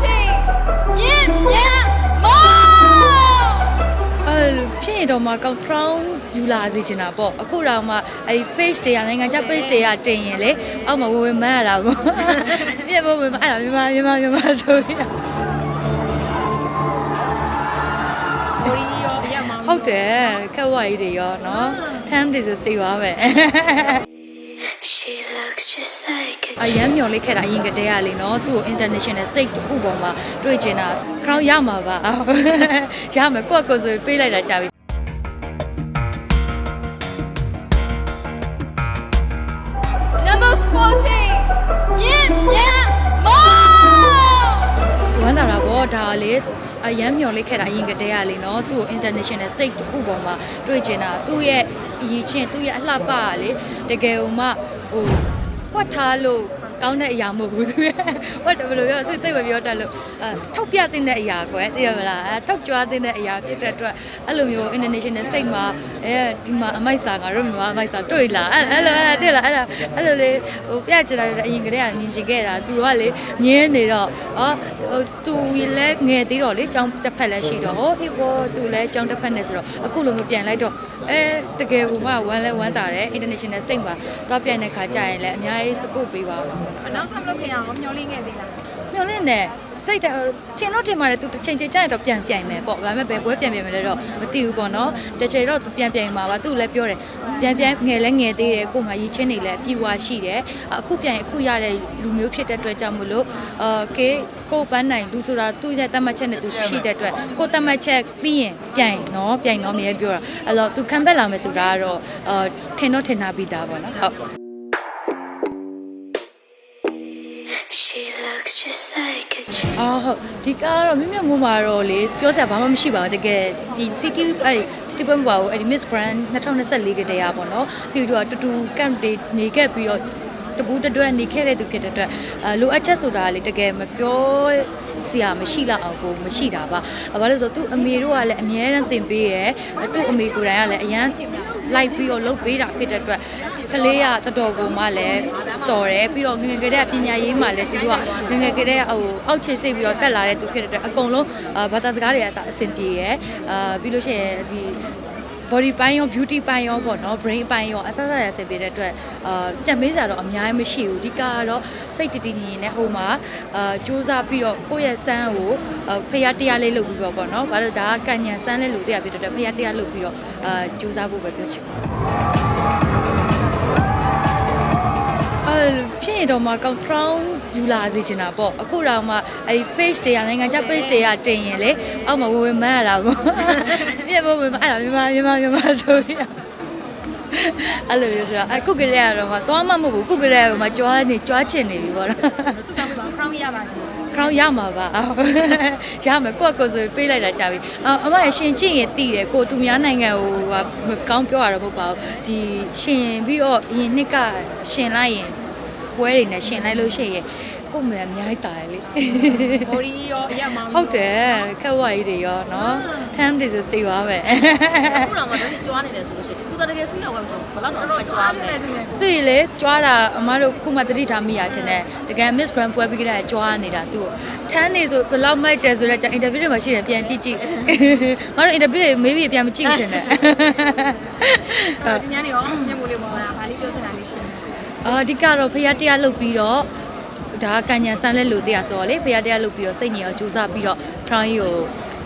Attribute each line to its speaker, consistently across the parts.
Speaker 1: ချင်းမြင့်မြတ်မော
Speaker 2: အဲ့လိုဖြစ်ရတော့မှ control ယူလာစေချင်တာပေါ့အခုတော့မှအဲ့ဒီ page တွေကနိုင်ငံခြား page တွေကတင်ရင်လေအောက်မှာဝေဝမန်းရတာပေါ့ပြက်ဖို့ဝေမန်းအဲ့ဒါမြန်မာမြန်မာမြန်မာဆိုပြီးတော့ဟုတ်တယ်ခက်ဝါကြီးတွေရောနော် time တွေဆိုသိပါ
Speaker 3: ပဲ
Speaker 2: အရန်မျော်လင့်ခဲ့တာအရင်ကတည်းကလေနော်သူ့ကို international stage တစ်ခုပေါ်မှာတွေ့ကျင်တာ crown ရမှာပါရမယ်ကိုယ့်ကိုယ်ဆိုပေးလိုက်တာကြာပြီ
Speaker 1: number 14မြင့်မြတ်မော
Speaker 2: ဝမ်းသာတာပေါ့ဒါလေအရန်မျော်လင့်ခဲ့တာအရင်ကတည်းကလေနော်သူ့ကို international stage တစ်ခုပေါ်မှာတွေ့ကျင်တာသူ့ရဲ့အရေးချင်းသူ့ရဲ့အလှပကလေတကယ်ဟိုမှဟိုဖွက်ထားလို့ ကောင်းတဲ့အရာမဟုတ်ဘူးသူရဲ့ဟုတ်တယ်ဘယ်လိုပြောသူသိမပြောတတ်လို့အဲထောက်ပြတင်တဲ့အရာကွယ်သိရမလားအဲထောက်ကြွားတင်တဲ့အရာဖြစ်တဲ့အတွက်အဲ့လိုမျိုး international stage မှာအဲဒီမှာအမိုက်စာငါတို့မြန်မာအမိုက်စာတွေ့လားအဲ့အဲ့လိုအဲ့တဲ့လားအဲ့ဒါအဲ့လိုလေဟိုပြချင်တာအရင်ကတည်းကမြင်ချင်ခဲ့တာသူကလေညင်းနေတော့ဟောဟိုသူလည်းငယ်သေးတော့လေကျောင်းတစ်ဖက်လည်းရှိတော့ဟောဟိဘောသူလည်းကျောင်းတစ်ဖက်နဲ့ဆိုတော့အခုလိုမျိုးပြန်လိုက်တော့အဲတကယ်ဟိုမှဝမ်းလဲဝမ်းသာတယ် international stage မှာတော့ပြန်တဲ့ခါကျရင်လည်းအများကြီး support ပေးပါတော့
Speaker 1: announcement လုပ်ခင်အောင်မျောလင်းခဲ့သေးလား
Speaker 2: မျောလင့်နေစိတ်တထင်တော့ထင်ပါတယ်သူတစ်ချိန်ချိန်ကျရင်တော့ပြန်ပြိုင်မယ်ပေါ့ဒါပေမဲ့ဘယ်ပွဲပြန်ပြိုင်မယ်လဲတော့မသိဘူးပေါ့နော်တစ်ချိန်တော့သူပြန်ပြိုင်မှာပါသူလည်းပြောတယ်ပြန်ပြန်ငယ်လဲငယ်သေးတယ်ကို့မှာရည်ချင်းနေလဲပြေဝါရှိတယ်အခုပြန်အခုရတဲ့လူမျိုးဖြစ်တဲ့အတွက်ကြောင့်မလို့အာကေကိုပန်းနိုင်လူဆိုတာသူ့ရဲ့တတ်မှတ်ချက်နဲ့သူရှိတဲ့အတွက်ကိုတတ်မှတ်ချက်ပြီးရင်ပြိုင်နော်ပြိုင်နော်မြဲပြောတာအဲ့တော့သူခံဘက်လာမယ်ဆိုတာကတော့အာထင်တော့ထင်ထားပြီးသားပေါ့နော်ဟုတ် အော်ဟုတ်ဒီကတော့မြင့်မြတ်မိုးမှာတော့လေပြောစရာဘာမှမရှိပါဘူးတကယ်ဒီ city အဲ့ city ဘက်မှာအဲ့ဒီ Miss Grand 2024ကတည်းကပေါ့နော်စီတို့ကတူတူ camp တွေနေခဲ့ပြီးတော့တပူးတတွက်နေခဲ့တဲ့သူဖြစ်တဲ့အတွက်အဲလိုအပ်ချက်ဆိုတာလေတကယ်မပြော စရာမရှိလောက်အောင်ကိုမရှိတာပါဘာလို့လဲဆိုတော့သူ့အမေတို့ကလည်းအမြဲတမ်းသင်ပေးရယ်သူ့အမေကိုယ်တိုင်ကလည်းအရန်လိုက်ပြီးတော့လုပ်ပေးတာဖြစ်တဲ့အတွက်ကလေးကတော်တော်ကိုမှလည်းတော်တယ်ပြီးတော့ငယ်ငယ်ကတည်းကပညာရေးမှလည်းသူကငယ်ငယ်ကတည်းကဟိုအောက်ခြေစိတ်ပြီးတော့တက်လာတဲ့သူဖြစ်တဲ့အတွက်အကုန်လုံးဘာသာစကားတွေအစားအဆင်ပြေရယ်အာပြီးလို့ရှိရင်ဒီ body ပိုင်းရော beauty ပိုင်းရောပေါ့နော် brain ပိုင်းရောအဆအဆရဆင်ပေးတဲ့အတွက်အာကြံမေးစရာတော့အများကြီးမရှိဘူးဒီကတော့စိတ်တည်တည်ငြိမ်ငြိမ်နဲ့ဟိုမှာအာစူးစမ်းပြီးတော့ကိုယ့်ရဲ့စမ်းကိုဖျားတရားလေးလုပ်ပြီးတော့ပေါ့နော်ဘာလို့ဒါကကညံစမ်းလေးလို့တရားပြတဲ့အတွက်ဖျားတရားလုပ်ပြီးတော့အာစူးစမ်းဖို့ပဲပြောချင်ပါတယ်အဲ့လိုဖြစ်ရင်တော့မှကောင်း crown ယူလာစေချင်တာပေါ့အခုတော့မှအဲ့ဒီ page တွေကနိုင်ငံခြား page တွေကတင်ရင်လေအောက်မှာဝင်ဝင်မန်းရတာပေါ့ပြည့်ဖို့ဝင်မအဲ့ဒါမြန်မာမြန်မာမြန်မာဆိုပြီးတော့အဲ့လိုမျိုးဆိုတော့အခုကလေးကတော့မှသွားမှမဟုတ်ဘူးခုကလေးကမှကြွားနေကြွားချင်နေပြီပေါ့နော်
Speaker 1: စုတောင်းပါ crown ရပါစေ
Speaker 2: crown ရမှာပါရမယ်ကိုယ့်ကိုယ်ဆိုပေးလိုက်တာကြာပြီအအမရရှင်ကြည့်ရင်သိတယ်ကိုသူများနိုင်ငံဟိုဟာမကောင်းပြောရတော့မဟုတ်ပါဘူးဒီရှင်ပြီးတော့အရင်နှစ်ကရှင်လိုက်ရင် ပွဲတွေနဲ့ရှင်လိုက်လို့ရှိရင်ကို့မယ်အများကြီးတာလေ
Speaker 1: ဘော်ဒီရောအရမောင်း
Speaker 2: ဟုတ်တယ်ခက်ဝါကြီးတွေရောနော် time တွေဆိုသိသွားပဲအ
Speaker 4: ခုတော့မှတော့ကြွားနေတယ်ဆိုလို့ရှိရင်ခုတကယ်ဆွေးရဝဲဆိုဘယ်တော့တော့ကြွားနေ
Speaker 2: တယ်ဆွေးလေကြွားတာအမတို့ခုမှတတိထားမိရတင်တယ်တကယ် Miss Grand ပွဲပြီးကြတဲ့ကြွားနေတာသူ့ time တွေဆိုဘယ်လောက်မိုက်တယ်ဆိုတော့ကျွန် interview တွေမှာရှိတယ်ပြန်ကြည့်ကြည့်မတို့ interview တွေမေးပြီးပြန်မကြည့်ဘူးတင်တယ်
Speaker 1: ဒီညနေရော
Speaker 2: အာအဓိကတော့ဖရားတရားလုပ်ပြီးတော့ဒါကညံဆန်းလဲလို့တရားဆိုတော့လေဖရားတရားလုပ်ပြီးတော့စိတ်ညစ်အောင်ကြိုးစားပြီးတော့ crown ကြီးကို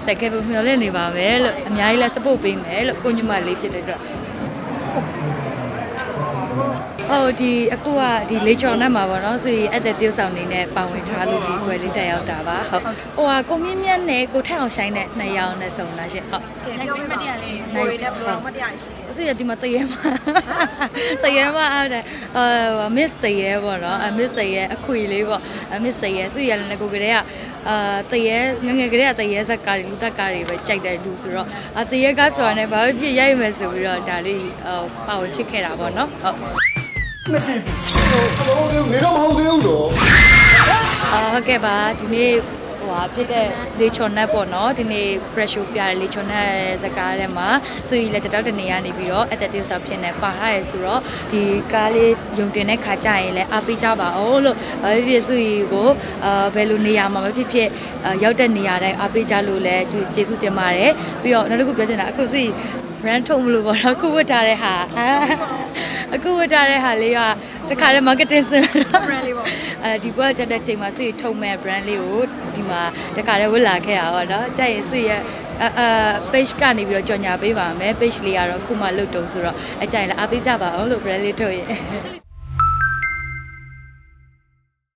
Speaker 2: တကယ်ပဲမျှော်လင့်နေပါမယ်လို့အများကြီးလဲ support ပေးမယ်လို့ကိုညမလေးဖြစ်တဲ့အတွက် အော်ဒီအခုကဒီလေချော်နဲ့မှာပေါ့နော်ဆိုရင်အဲ့တဲ့ tiêu ဆောင်နေနဲ့ပါဝင်ထားလို့ဒီပွဲလေးတက်ရောက်တာပါဟုတ်ဟိုဟာကိုမြင့်မြတ်နဲ့ကိုထက်အောင်ဆိုင်တဲ့နှစ်ယောက်နဲ့ဆုံလာရှင့်ဟုတ်
Speaker 1: ကဲပြောမတရားလေးဘော်ဒီနဲ့ဘယ်လိုမတရားရှိ
Speaker 2: အဆွေရဒီမှာတရေမှာတရေမှာအားတယ်အာ miss တရေပေါ့နော် miss တရေအခွေလေးပေါ့ miss တရေဆွေရလည်းကိုကလေးကအာတရေငငယ်ကလေးကတရေဇက်ကားတွေလူသက်ကားတွေပဲကြိုက်တဲ့လူဆိုတော့အတရေကားဆိုတာနဲ့ဘာဖြစ်ရိုက်မယ်ဆိုပြီးတော့ဒါလေးဟိုပါဝင်ဖြစ်ခဲ့တာပေါ့နော်ဟုတ်
Speaker 5: နှစ်ပြည်ဟိုနေတော့မဟုတ်သေးဘူးတော့
Speaker 2: အာဟုတ်ကဲ့ပါဒီနေ့ဟိုဟာဟာဖြစ်တဲ့လေချွန်နက်ပေါ့နော်ဒီနေ့ pressure ပြတဲ့လေချွန်နက်ဇာတ်ကားထဲမှာဆိုရင်လည်းတတောက်တနေရနေပြီးတော့ attitude ဆောက်ဖြစ်နေပါထားရဆိုတော့ဒီကားလေးယုံတင်တဲ့ခါကြရင်လည်းအားပေးကြပါအောင်လို့ဘာဖြစ်ဖြစ်ဆိုရင်ကိုအာဘယ်လိုနေရာမှာမဖြစ်ဖြစ်အာရောက်တဲ့နေရာတိုင်းအားပေးကြလို့လည်းကျေးဇူးတင်ပါတယ်ပြီးတော့နောက်တစ်ခုပြောချင်တာအခုဆိုရင် brand ထုတ်မလို့ပေါ့နော်အခုဝတ်ထားတဲ့ဟာ အာအခုဝတ်ထားတဲ့ဟာလေးကတခါတည်း marketing စင် brand လေးပေါ့အဲဒီဘက်တက်တဲ့ချိန်မှာဆွေထုတ်မဲ့ brand လေးကိုဒီမှာတခါတည်းဝတ်လာခဲ့တာပေါ့နော်ကြိုက်ရင်ဆွေရဲ့အအာ page ကနေပြီးတော့ကြော်ညာပေးပါမယ် page လေးကတော့အခုမှလုတ်တုံဆိုတော့အကြိုင်လည်းအားပေးကြပါအောင်လို့ brand လေးထုတ်ရဲ့